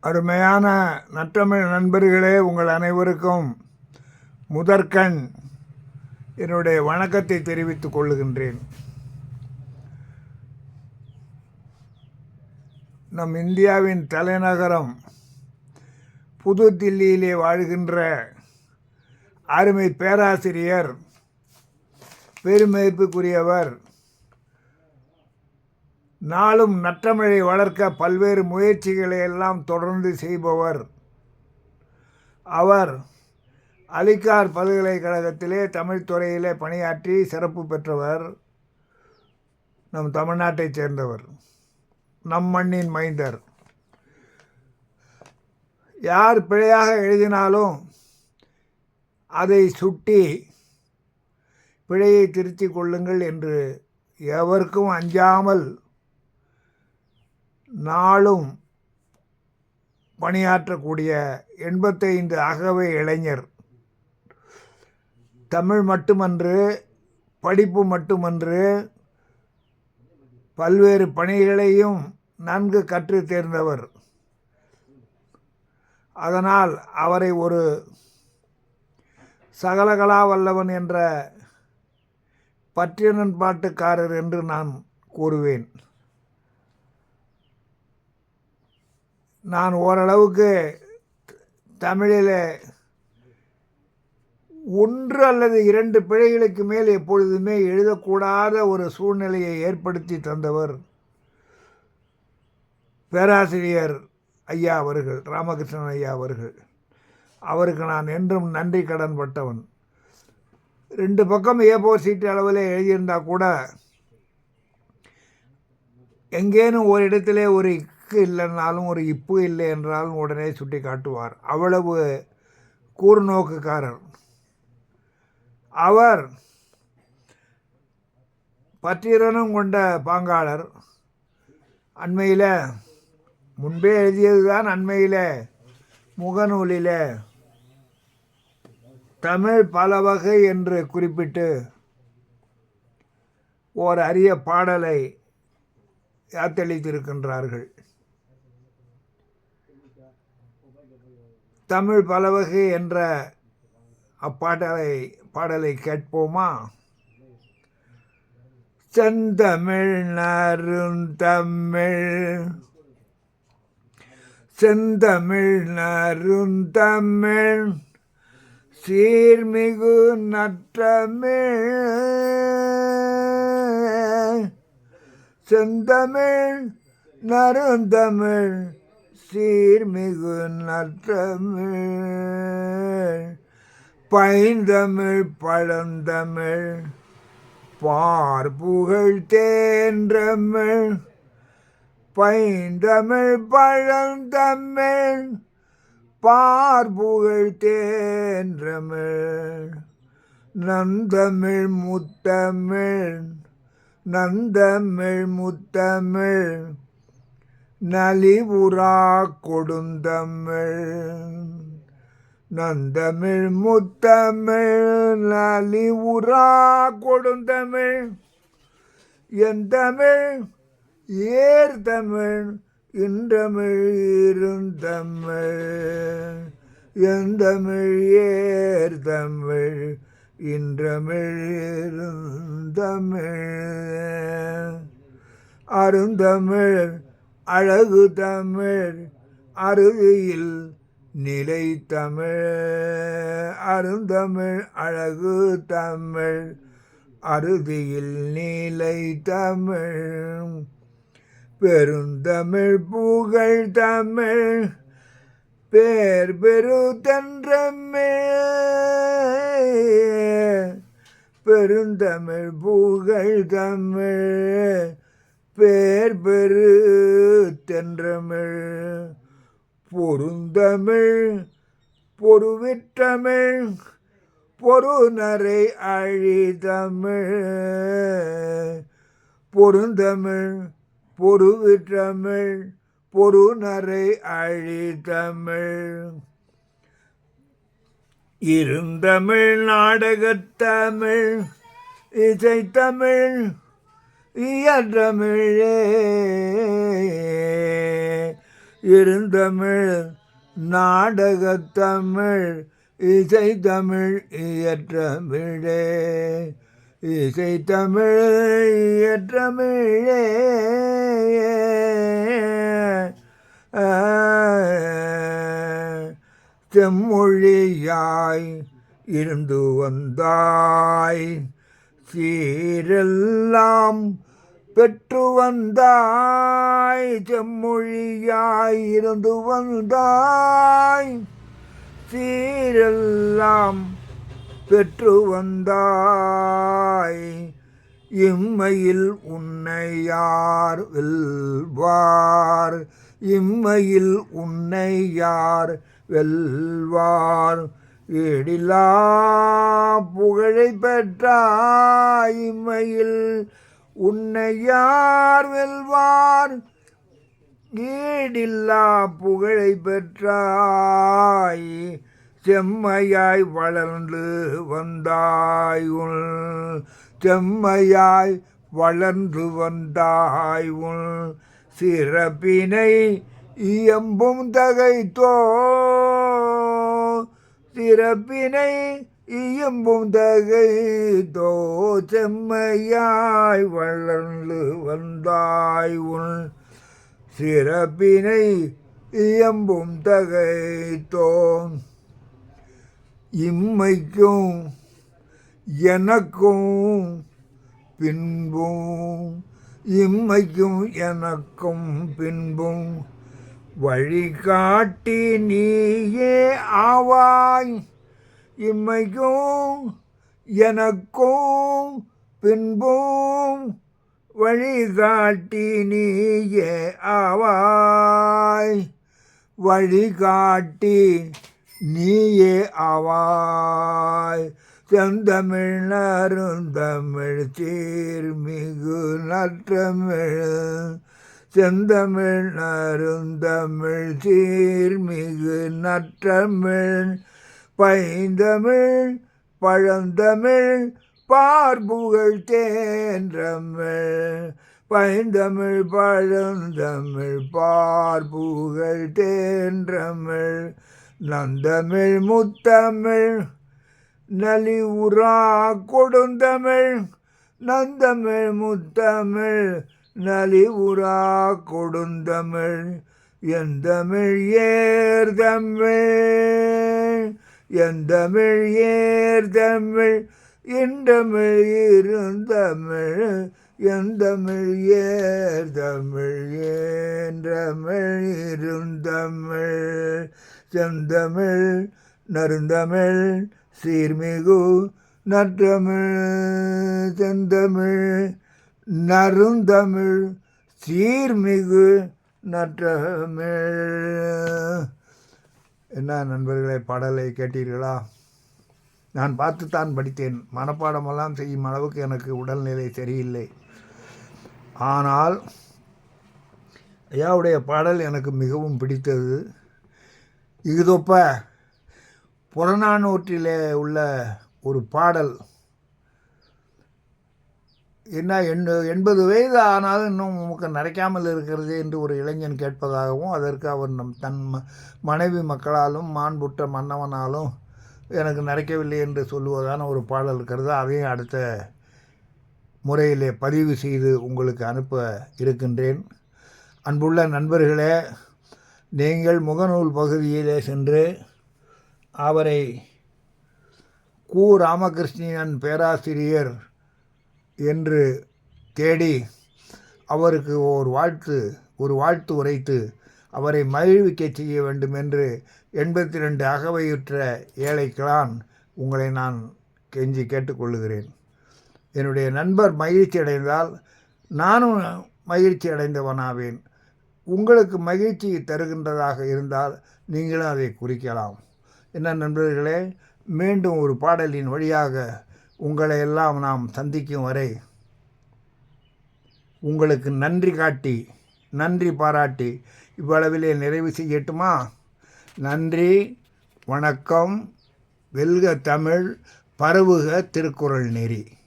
அருமையான நற்றமிழ் நண்பர்களே உங்கள் அனைவருக்கும் முதற்கண் என்னுடைய வணக்கத்தை தெரிவித்துக் கொள்ளுகின்றேன். நம் இந்தியாவின் தலைநகரம் புது தில்லியிலே வாழ்கின்ற அருமை பேராசிரியர் பெருமதிப்புக்குரியவர் நாளும் நற்றமிழை வளர்க்க பல்வேறு முயற்சிகளை எல்லாம் தொடர்ந்து செய்பவர். அவர் அலிகார் பல்கலைக்கழகத்திலே தமிழ் துறையிலே பணியாற்றி சிறப்பு பெற்றவர். நம் தமிழ்நாட்டைச் சேர்ந்தவர். நம் மண்ணின் மைந்தர். யார் பிழையாக எழுதினாலும் அதை சுட்டி பிழையை திருத்திக் கொள்ளுங்கள் என்று எவருக்கும் அஞ்சாமல் நாளும் பணியாற்றக்கூடிய எண்பத்தைந்து அகவை இளைஞர். தமிழ் மட்டுமன்று படிப்பு மட்டுமன்று பல்வேறு பணிகளையும் நன்கு கற்று தேர்ந்தவர். அதனால் அவரை ஒரு சகலகலா வல்லவன் என்ற பற்றினன் பாட்டுக்காரர் என்று நான் கூறுவேன். நான் ஓரளவுக்கு தமிழில் ஒன்று அல்லது இரண்டு பிழைகளுக்கு மேல் எப்பொழுதுமே எழுதக்கூடாத ஒரு சூழ்நிலையை ஏற்படுத்தி தந்தவர் பேராசிரியர் ஐயா அவர்கள் ராமகிருஷ்ணன் ஐயா அவர்கள். அவருக்கு நான் என்றும் நன்றி கடன் பட்டவன். ரெண்டு பக்கம் ஏ சீட்டு அளவில் எழுதியிருந்தால் கூட எங்கேனும் ஒரு இடத்திலே ஒரு இக்கு இல்லைன்னாலும் ஒரு இப்பு இல்லை என்றாலும் உடனே சுட்டி காட்டுவார். அவ்வளவு கூர்நோக்குக்காரர். அவர் பத்திரனும் கொண்ட பாங்காளர். அண்மையில் முன்பே எழுதியது தான் அண்மையில் முகநூலில் தமிழ் பல வகை என்று குறிப்பிட்டு ஓர் அரிய பாடலை யாத்தளித்திருக்கின்றார்கள் தமிழ் பலவகை என்ற அப்பாடலை பாடலை கேட்போமா? செந்தமிழ் நருந்தமிழ் செந்தமிழ் நருந்தமிழ் சீர்மிகு நற்றமிழ். செந்தமிழ் நருந்தமிழ் சீர்மிகு நற்றமிழ் பைந்தமிழ் பழந்தமிழ் பார்புகழ் தேன்றமிழ் பைந்தமிழ் பழந்தமிழ் பார்புகழ் தேன்றமிழ் நந்தமிழ் முத்தமிழ் நந்தமிழ் முத்தமிழ் நலிவுரா கொடுந்தமிழ். நந்தமிழ் முத்தமிழ் நலிவுரா கொடுந்தமிழ். என் தமிழ் ஏர் தமிழ் இன்றமிழ் இருந்தமிழ். எந்தமிழ்? ஏர் தமிழ் இன்றமிழ் இருந்தமிழ். அருந்தமிழ் அழகு தமிழ் அருவியில் நிலை தமிழ். அருந்தமிழ் அழகு தமிழ். அறுதியில் நீலை தமிழ். பெருந்தமிழ் புகழ் தமிழ். பேர் பெரு தன்றமிழ் பெருந்தமிழ் புகழ் தமிழ். பேர் பெரு தென்றமிழ் பொருந்தமிழ் பொருவிற்றமிழ் பொருநரை அழிதமிழ். பொருந்தமிழ் பொருவிற்றமிழ் பொருநரை அழிதமிழ். இருந்தமிழ் நாடகத்தமிழ் இசைத்தமிழ் இயற்றமிழே இருந்தமிழ் நாடகத்தமிழ் இசை தமிழ் இயற்றமிழே. இசை தமிழ் இயற்றமிழே. செம்மொழியாய் இருந்து வந்தாய். சீரெல்லாம் பெற்று வந்தாய் செம்மொழியாய் இருந்து வந்தாய். சீரெல்லாம் பெற்று வந்தாய். இம்மையில் உன்னை யார் வெல்வார்? இம்மையில் உன்னை யார் வெல்வார்? ஈடிலா புகழை பெற்றாய் இம்மையில் உன்னை யார் வெல்வார்? ஈடில்லா புகழை பெற்றாய் செம்மையாய் வளர்ந்து வந்தாய் உள் செம்மையாய் வளர்ந்து வந்தாய் உள் சிறப்பினை இயம்பும் தகைத்தோ சிறப்பினை இயம்பும் தகைத்தோ செம்மையாய் வளர்ந்து வந்தாய் உன் சிறப்பினை இயம்பும் தகை தோம் இம்மைக்கும் எனக்கும் பின்பும் இம்மைக்கும் எனக்கும் பின்பும். வழிகாட்டி நீயே ஆவாய். இம்மைக்கும் எனக்கும் பின்பும் வழிகாட்டி நீயே ஆவாய். வழிகாட்டி நீயே ஆவாய். செந்தமிழ் நருந்தமிழ் சீர்மிகு நற்றமிழ். செந்தமிழ் நருந்தமிழ் சீர்மிகு நற்றமிழ். பைந்தமிழ் பழந்தமிழ் பார்புகழ் தேன்றமிழ். பைந்தமிழ் பழந்தமிழ் பார்புகழ் தேன்றமிழ். நந்தமிழ் முத்தமிழ் நலிவுரா கொடுந்தமிழ். நந்தமிழ் முத்தமிழ் நலிவுரா கொடுந்தமிழ். எந்தமிழ் ஏர்தமிழ். என் தமிழ் ஏர் தமிழ் என் தமிழ் இருந்தமிழ் என் தமிழ் ஏர் தமிழ் ஏன் தமிழ் இருந்தமிழ் செந்தமிழ் நருந்தமிழ் சீர்மிகு நற்றமிழ் செந்தமிழ் நருந்தமிழ் சீர்மிகு நற்றமிழ் என்ன நண்பர்களே பாடலை கேட்டீர்களா? நான் பார்த்துத்தான் படித்தேன். மனப்பாடமெல்லாம் செய்யும் அளவுக்கு எனக்கு உடல்நிலை சரியில்லை. ஆனால் ஐயாவுடைய பாடல் எனக்கு மிகவும் பிடித்தது. இதுதொப்ப புறநானூற்றிலே உள்ள ஒரு பாடல். என்ன எண் எண்பது வயது ஆனாலும் இன்னும் உமக்கு நிறைக்காமல் இருக்கிறது என்று ஒரு இளைஞன் கேட்பதாகவும் அதற்கு அவர் நம் தன் ம மனைவி மக்களாலும் மாண்புற்ற மன்னவனாலும் எனக்கு நிறைக்கவில்லை என்று சொல்லுவதான ஒரு பாடல் இருக்கிறது. அதையும் அடுத்த முறையிலே பதிவு செய்து உங்களுக்கு அனுப்ப இருக்கின்றேன். அன்புள்ள நண்பர்களே நீங்கள் முகநூல் பகுதியிலே சென்று அவரை கு. ராமகிருஷ்ணன் பேராசிரியர் என்று தேடி அவருக்கு ஒரு வாழ்த்து ஒரு வாழ்த்து உரைத்து அவரை மகிழ்விக்க செய்ய வேண்டும் என்று எண்பத்தி ரெண்டு அகவையுற்ற ஏழைக்களான் உங்களை நான் கெஞ்சி கேட்டுக்கொள்ளுகிறேன். என்னுடைய நண்பர் மகிழ்ச்சி அடைந்தால் நானும் மகிழ்ச்சி அடைந்தவனாவேன். உங்களுக்கு மகிழ்ச்சி தருகின்றதாக இருந்தால் நீங்களும் அதை குறிக்கலாம். என்ன நண்பர்களே மீண்டும் ஒரு பாடலின் வழியாக உங்களை எல்லாம் நாம் சந்திக்கும் வரை உங்களுக்கு நன்றி காட்டி நன்றி பாராட்டி இவ்வளவிலே நிறைவு செய்யட்டுமா? நன்றி வணக்கம் வெல்க தமிழ் பரவுக திருக்குறள் நெறி.